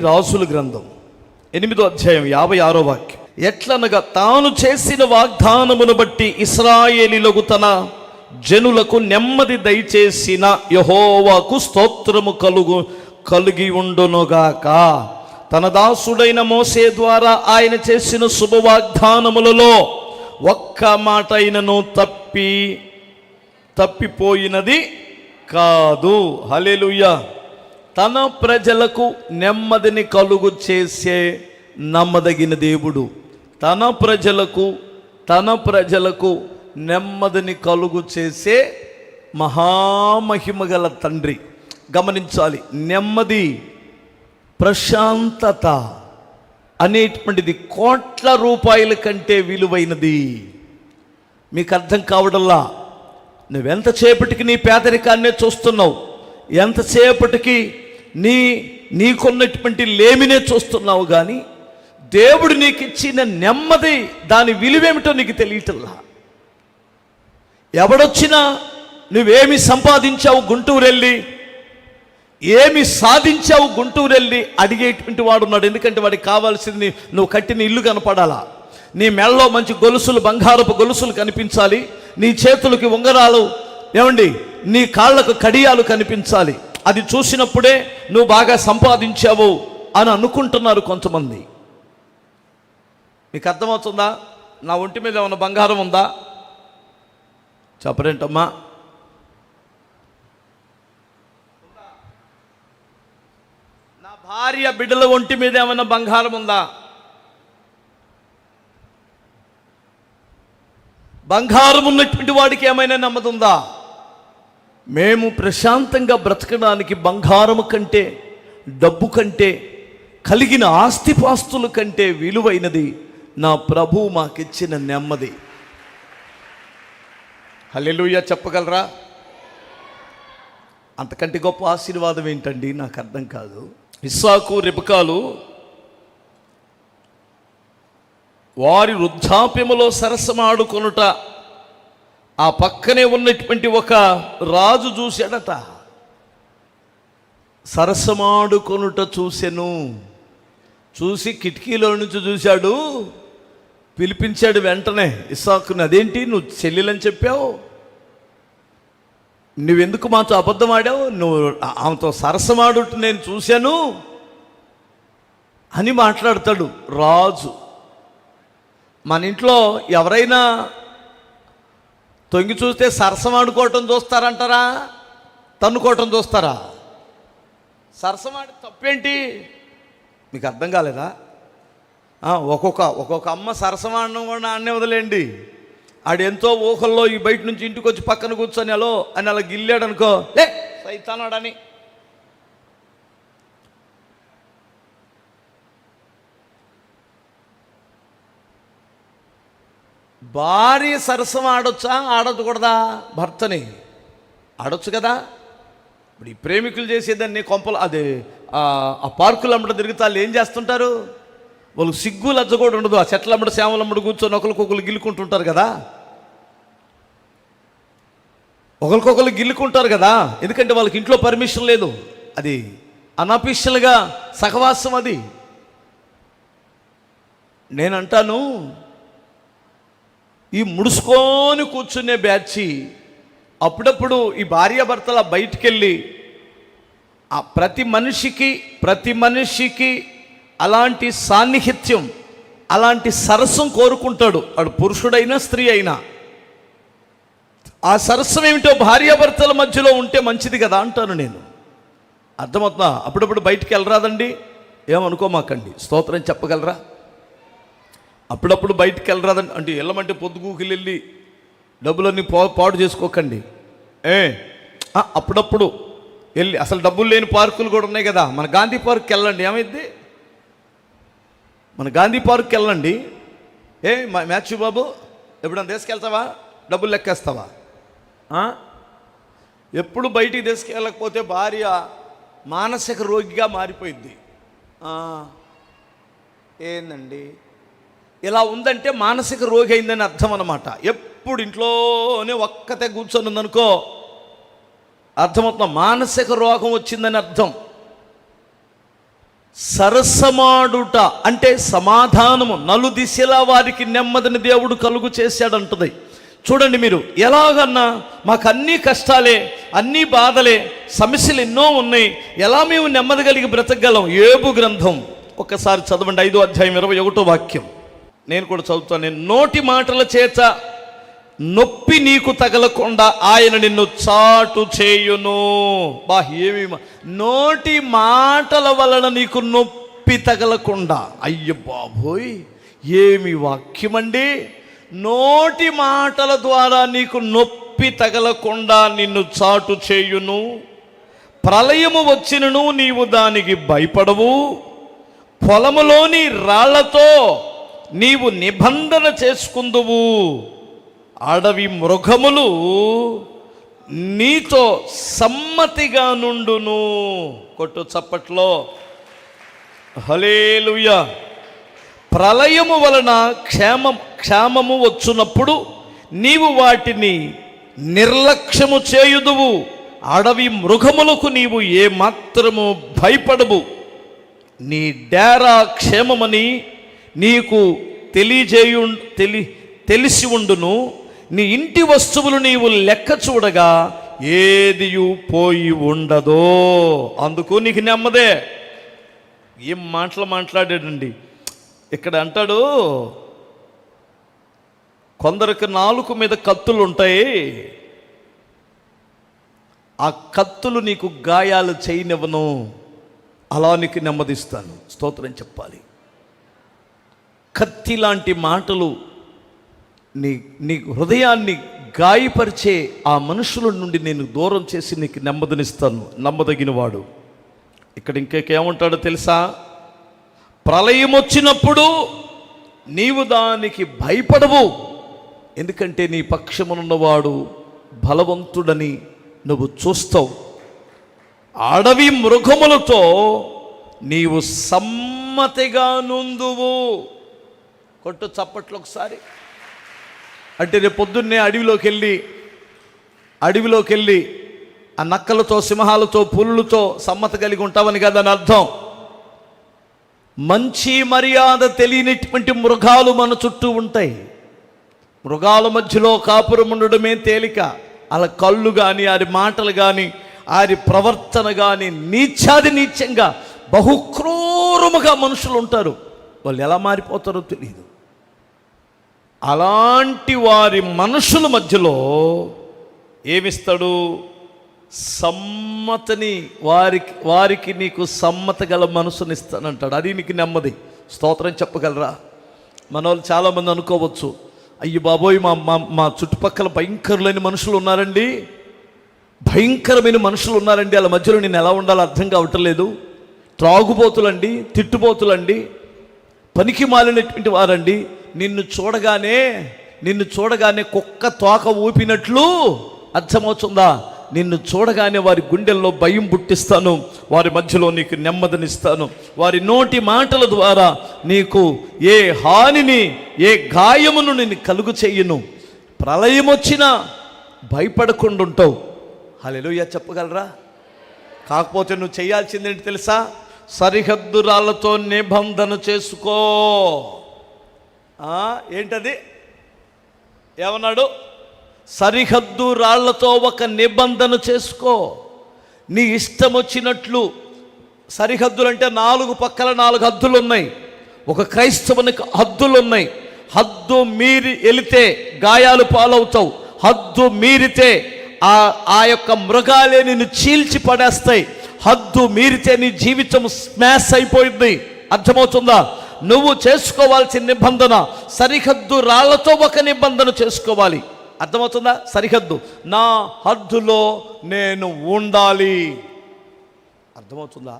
రాసుల గ్రంథం ఎనిమిదో అధ్యాయం యాభై ఆరో వాక్యం. ఎట్లనగా తాను చేసిన వాగ్దానమును బట్టి ఇస్రాయేలీలకు తన జనులకు నెమ్మది దయచేసిన యహోవాకు స్తోత్రము కలుగు కలిగి ఉండునుగాక. తన దాసుడైన మోసే ద్వారా ఆయన చేసిన శుభవాగ్దానములలో ఒక్క మాట అయినను తప్పి తప్పిపోయినది కాదు. హలేలుయ్యా తన ప్రజలకు నెమ్మదిని కలుగు చేసే నమ్మదగిన దేవుడు. తన ప్రజలకు తన ప్రజలకు నెమ్మదిని కలుగు చేసే మహామహిమ గల తండ్రి. గమనించాలి నెమ్మది ప్రశాంతత అనేటువంటిది కోట్ల రూపాయల కంటే విలువైనది. మీకు అర్థం కావడంలా నువ్వెంతసేపటికి నీ పేదరికాన్నే చూస్తున్నావు? ఎంతసేపటికి నీ నీకున్నటువంటి లేమినే చూస్తున్నావు కానీ దేవుడు నీకు ఇచ్చిన నెమ్మది దాని విలువేమిటో నీకు తెలియటల్లా ఎవడొచ్చినా నువ్వేమి సంపాదించావు గుంటూరు వెళ్ళి ఏమి సాధించావు గుంటూరు వెళ్ళి అడిగేటువంటి వాడు ఉన్నాడు ఎందుకంటే వాడికి కావాల్సింది నువ్వు కట్టిన ఇల్లు కనపడాలా. నీ మెళ్ళలో మంచి గొలుసులు బంగారపు గొలుసులు కనిపించాలి. నీ చేతులకి ఉంగరాలు ఏమండి నీ కాళ్ళకు కడియాలు కనిపించాలి. అది చూసినప్పుడే నువ్వు బాగా సంపాదించావు అని అనుకుంటున్నారు కొంతమంది. మీకు అర్థమవుతుందా? నా ఒంటి మీద ఏమైనా బంగారం ఉందా? చెప్పరేంటమ్మా? నా భార్య బిడ్డల ఒంటి మీద ఏమైనా బంగారం ఉందా? బంగారం ఉన్నటువంటి వాడికి ఏమైనా నెమ్మది ఉందా? మేము ప్రశాంతంగా బ్రతకడానికి బంగారము కంటే డబ్బు కంటే కలిగిన ఆస్తిపాస్తుల కంటే విలువైనది నా ప్రభు మాకిచ్చిన నెమ్మది. హల్లెలూయా చెప్పగలరా? అంతకంటే గొప్ప ఆశీర్వాదం ఏంటండి? నాకు అర్థం కాదు. ఇస్సాకు రిబకాలు వారి వృద్ధాప్యములో సరసమాడుకొనుట ఆ పక్కనే ఉన్నటువంటి ఒక రాజు చూశాడట. సరసమాడుకొనుట చూసెను. చూసి కిటికీలో నుంచి చూశాడు. పిలిపించాడు వెంటనే ఇస్సాకుని అదేంటి? నువ్వు చెల్లెలని చెప్పావు? నువ్వెందుకు మాతో అబద్ధం ఆడావు? నువ్వు ఆమెతో సరసమాడుట నేను చూశాను. అని మాట్లాడతాడు రాజు. మన ఇంట్లో ఎవరైనా తొంగి చూస్తే సరసమాడుకోవటం చూస్తారంటారా? తన్నుకోవటం చూస్తారా? సరసమాడి తప్పేంటి? మీకు అర్థం కాలేదా? ఒక్కొక్క ఒక్కొక్క అమ్మ సరసమాడడం కూడా అన్నే వదిలేండి ఆడు ఎంతో ఊహల్లో ఈ బయట నుంచి ఇంటికి వచ్చి పక్కన కూర్చొని అలో అని అలా గిల్లాడనుకో లే సైతానాడని. భార్య సరసం ఆడొచ్చా? ఆడకూడదా భర్తని. ఆడొచ్చు కదా? ఇప్పుడు ఈ ప్రేమికులు చేసేదాన్ని కొంపలు అదే ఆ పార్కులు అమ్మడం తిరిగితే వాళ్ళు ఏం చేస్తుంటారు? వాళ్ళు సిగ్గు లజ్జ కూడా ఉండదు. ఆ చెట్ల అమ్మడు సేవల కూర్చొని ఒకరికొకరు గిల్లుకుంటుంటారు కదా? ఒకరికొకరు గిల్లుకుంటారు కదా? ఎందుకంటే వాళ్ళకి ఇంట్లో పర్మిషన్ లేదు. అది అనఫీషియల్గా సహవాసం అది. నేనంటాను ఈ ముడుచుకొని కూర్చునే బ్యాచి అప్పుడప్పుడు ఈ భార్యాభర్తల బయటికెళ్ళి ఆ ప్రతి మనిషికి ప్రతి మనిషికి అలాంటి సాన్నిహిత్యం అలాంటి సరస్సం కోరుకుంటాడు. వాడు పురుషుడైనా స్త్రీ అయినా ఆ సరస్సం ఏమిటో భార్యాభర్తల మధ్యలో ఉంటే మంచిది కదా అంటాను నేను. అర్థమవుతుందా? అప్పుడప్పుడు బయటికి వెళ్ళరాదండి. ఏమనుకోమాకండి. స్తోత్రం చెప్పగలరా? అప్పుడప్పుడు బయటికి వెళ్ళరాదండి. అంటే వెళ్ళమంటే పొద్దుగూకి వెళ్ళి డబ్బులన్నీ పో పాడు చేసుకోకండి. ఏ? అప్పుడప్పుడు వెళ్ళి అసలు డబ్బులు లేని పార్కులు కూడా ఉన్నాయి కదా. మన గాంధీ పార్క్కి వెళ్ళండి. ఏమైంది? మన గాంధీ పార్క్కి వెళ్ళండి. ఏ మా- మ్యాథ్యూ బాబు ఎప్పుడన్నా తీసుకెళ్తావా? డబ్బులు లెక్కేస్తావా? ఎప్పుడు బయటికి తీసుకెళ్ళకపోతే భార్య మానసిక రోగిగా మారిపోయింది ఏందండి? ఇలా ఉందంటే మానసిక రోగి అయిందని అర్థం అనమాట ఎప్పుడు ఇంట్లోనే ఒక్కతే కూర్చొని ఉందనుకో అర్థమవుతున్నా మానసిక రోగం వచ్చిందని అర్థం. సరసమాడుట అంటే సమాధానము. నలు దిశలా వారికి నెమ్మదిని దేవుడు కలుగు చేశాడంటది. చూడండి మీరు ఎలాగన్నా మాకు అన్నీ కష్టాలే అన్నీ బాధలే సమస్యలు ఎన్నో ఉన్నాయి. ఎలా మేము నెమ్మది కలిగి బ్రతకగలం? ఏబు గ్రంథం. ఒక్కసారి చదవండి ఐదో అధ్యాయం ఇరవై ఒకటో వాక్యం. నేను కూడా చదువుతాను. నేను నోటి మాటల చేత నొప్పి నీకు తగలకుండా ఆయన నిన్ను చాటు చేయును. బా ఏమి నోటి మాటల వలన నీకు నొప్పి తగలకుండా. అయ్య బాబోయ్ ఏమి వాక్యమండి? నోటి మాటల ద్వారా నీకు నొప్పి తగలకుండా నిన్ను చాటు చేయును. ప్రళయము వచ్చినను నీవు దానికి భయపడవు. పొలములోని రాళ్ళతో నీవు నిబంధన చేసుకుందువు. అడవి మృగములు నీతో సమ్మతిగా నుండును. కొట్టు చప్పట్లో. హలేలుయ ప్రళయము వలన క్షేమం క్షేమము వచ్చినప్పుడు నీవు వాటిని నిర్లక్ష్యము చేయుదువు. అడవి మృగములకు నీవు ఏమాత్రము భయపడవు. నీ డేరా క్షేమమని నీకు తెలియజేయు తెలి తెలిసి ఉండును. నీ ఇంటి వస్తువులు నీవు లెక్క చూడగా ఏది పోయి ఉండదో. అందుకు నీకు నెమ్మదే. ఏం మాటలు మాట్లాడాడండి? ఇక్కడ అంటాడు కొందరికి నాలుగు మీద కత్తులు ఉంటాయి ఆ కత్తులు నీకు గాయాలు చేయనివ్వను. అలా నీకు నెమ్మదిస్తాను. స్తోత్రం చెప్పాలి. కత్తి లాంటి మాటలు నీ నీ హృదయాన్ని గాయపరిచే ఆ మనుషుల నుండి నేను దూరం చేసి నీకు నెమ్మదినిస్తాను నమ్మదగినవాడు. ఇక్కడ ఇంకేకేమంటాడో తెలుసా? ప్రళయం వచ్చినప్పుడు నీవు దానికి భయపడవు. ఎందుకంటే నీ పక్షమునున్నవాడు బలవంతుడని నువ్వు చూస్తావు. అడవి మృగములతో నీవు సమ్మతిగా నుందువు. కొట్టు చప్పట్లు ఒకసారి. అంటే రేపు పొద్దున్నే అడవిలోకి వెళ్ళి అడవిలోకి వెళ్ళి ఆ నక్కలతో సింహాలతో పులులతో సమ్మత కలిగి ఉంటావని కదా అని అర్థం. మంచి మర్యాద తెలియనిటువంటి మృగాలు మన చుట్టూ ఉంటాయి. మృగాల మధ్యలో కాపురం ఉండడమే తేలిక. అలా కళ్ళు కానీ ఆరి మాటలు కానీ ఆరి ప్రవర్తన కానీ నీచాది నీచంగా బహుక్రూరముగా మనుషులు ఉంటారు. వాళ్ళు ఎలా మారిపోతారో తెలియదు అలాంటి వారి మనుషుల మధ్యలో ఏమిస్తాడు? సమ్మతని వారికి వారికి నీకు సమ్మత గల మనసునిస్తానంటాడు అది నీకు నెమ్మది. స్తోత్రం చెప్పగలరా? మన వాళ్ళు చాలామంది అనుకోవచ్చు అయ్యి బాబోయ్ మా మా మా చుట్టుపక్కల భయంకరులైన మనుషులు ఉన్నారండి. భయంకరమైన మనుషులు ఉన్నారండి. వాళ్ళ మధ్యలో నేను ఎలా ఉండాలో అర్థం కావట్లేదు త్రాగుబోతులండి తిట్టుబోతులండి పనికి మాలినటువంటి వారండి. నిన్ను చూడగానే నిన్ను చూడగానే కుక్క తోక ఊపినట్లు అర్థమవుతుందా? నిన్ను చూడగానే వారి గుండెల్లో భయం పుట్టిస్తాను వారి మధ్యలో నీకు నెమ్మదినిస్తాను. వారి నోటి మాటల ద్వారా నీకు ఏ హానిని ఏ గాయమును నేను కలుగు చెయ్యను ప్రళయం వచ్చినా భయపడకుండా ఉంటావు హలెలుయ చెప్పగలరా? కాకపోతే నువ్వు చేయాల్సింది ఏంటి తెలుసా? సరిహద్దు రాళ్ళతో నిబంధన చేసుకో. ఏంటది? ఏమన్నాడు? సరిహద్దు రాళ్ళతో ఒక నిబంధన చేసుకో. నీ ఇష్టం వచ్చినట్లు. సరిహద్దులు అంటే నాలుగు పక్కల నాలుగు హద్దులు ఉన్నాయి ఒక క్రైస్తవునికి హద్దులు ఉన్నాయి హద్దు మీరి వెళితే గాయాలు పాలవుతావు. హద్దు మీరితే ఆ ఆ యొక్క మృగాలే నిన్ను చీల్చి పడేస్తాయి. హద్దు మీరితే నీ జీవితం స్మాష్ అయిపోయింది. అర్థమవుతుందా? నువ్వు చేసుకోవాల్సిన నిబంధన సరిహద్దు రాళ్ళతో ఒక నిబంధన చేసుకోవాలి. అర్థమవుతుందా? సరిహద్దు. నా హద్దులో నేను ఉండాలి. అర్థమవుతుందా?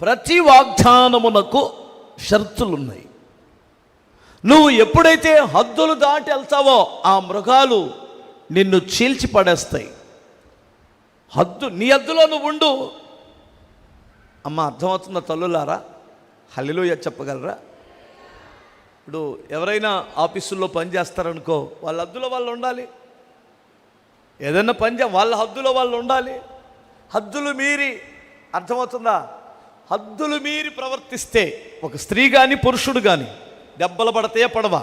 ప్రతి వాగ్దానమునకు షరతులున్నాయి. నువ్వు ఎప్పుడైతే హద్దులు దాటి వెళ్తావో ఆ మృగాలు నిన్ను చీల్చి పడేస్తాయి. హద్దు నీ హద్దులో నువ్వు ఉండు. అమ్మ అర్థమవుతుందా తల్లులారా? హల్లిలోయ చెప్పగలరా? ఇప్పుడు ఎవరైనా ఆఫీసుల్లో పని చేస్తారనుకో వాళ్ళ హద్దులో వాళ్ళు ఉండాలి. ఏదైనా పని వాళ్ళ హద్దులో వాళ్ళు ఉండాలి. హద్దులు మీరి అర్థమవుతుందా? హద్దులు మీరి ప్రవర్తిస్తే ఒక స్త్రీ కానీ పురుషుడు కానీ దెబ్బలు పడతాయా పడవా.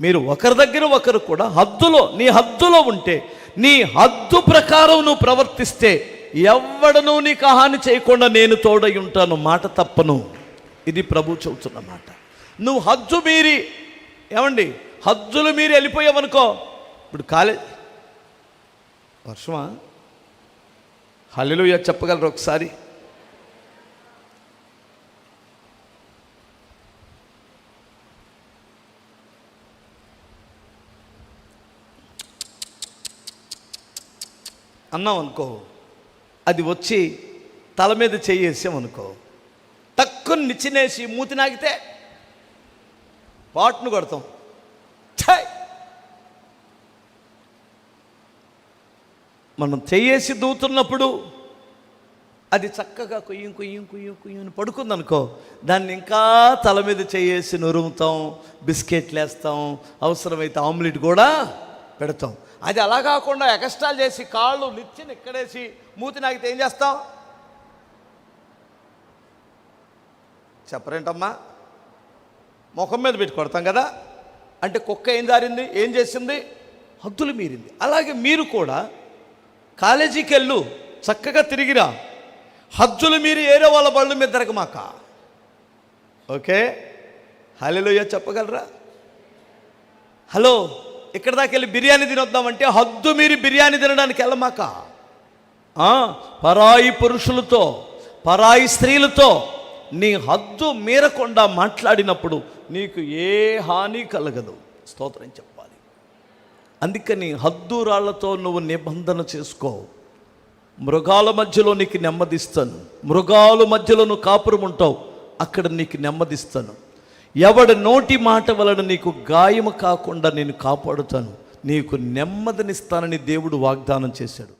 మీరు ఒకరి దగ్గర ఒకరు కూడా హద్దులో నీ హద్దులో ఉంటే నీ హద్దు ప్రకారం నువ్వు ప్రవర్తిస్తే ఎవ్వడను నీకు హాని చేయకుండా నేను తోడై ఉంటాను. మాట తప్పను. ఇది ప్రభు చెబుతున్న మాట. నువ్వు హద్దు మీరి ఏమండి? హద్దులు మీరి వెళ్ళిపోయావనుకో ఇప్పుడు కాలేజ్ వర్షమా? హల్లెలూయా చెప్పగలరు ఒకసారి? అన్నాం అనుకో అది వచ్చి తల మీద చేయేసామనుకో తక్కువ నిచ్చినేసి మూతి నాగితే పాటును కొడతాం. ఛాయ్ మనం చెయ్యేసి దూతున్నప్పుడు అది చక్కగా కొయ్యం కుయ్యం కొయ్యం కుయ్యం పడుకుందనుకో దాన్ని ఇంకా తల మీద చేయేసి నురుముతాం బిస్కెట్లు వేస్తాం అవసరమైతే ఆమ్లెట్ కూడా పెడతాం. అది అలా కాకుండా ఎక్స్ట్రాల్ చేసి కాళ్ళు నిచ్చిన ఇక్కడేసి మూతి నాకితే ఏం చేస్తాం చెప్పరేంటమ్మా? ముఖం మీద పెట్టి కొడతాం కదా? అంటే కుక్క ఏం జారింది ఏం చేసింది? హద్దులు మీరింది. అలాగే మీరు కూడా కాలేజీకి వెళ్ళు చక్కగా తిరిగిరా. హద్దులు మీరు ఏరే వాళ్ళ బళ్ళు మీద తిరగమాక ఓకే? హలోయ చెప్పగలరా? హలో? ఇక్కడ దాకా వెళ్ళి బిర్యానీ తినొద్దామంటే హద్దు మీరు బిర్యానీ తినడానికి వెళ్ళమాక. ఆ, పరాయి పురుషులతో పరాయి స్త్రీలతో నీ హద్దు మీరకుండా మాట్లాడినప్పుడు నీకు ఏ హాని కలగదు. స్తోత్రం చెప్పాలి. అందుకని హద్దు రాళ్ళతో నువ్వు నిబంధన చేసుకో. మృగాల మధ్యలో నీకు నెమ్మదిస్తాను. మృగాల మధ్యలో నువ్వు కాపురం ఉంటావు అక్కడ నీకు నెమ్మదిస్తాను. ఎవడ నోటి మాట వలన నీకు గాయము కాకుండా నేను కాపాడుతాను. నీకు నెమ్మదినిస్తానని దేవుడు వాగ్దానం చేశాడు.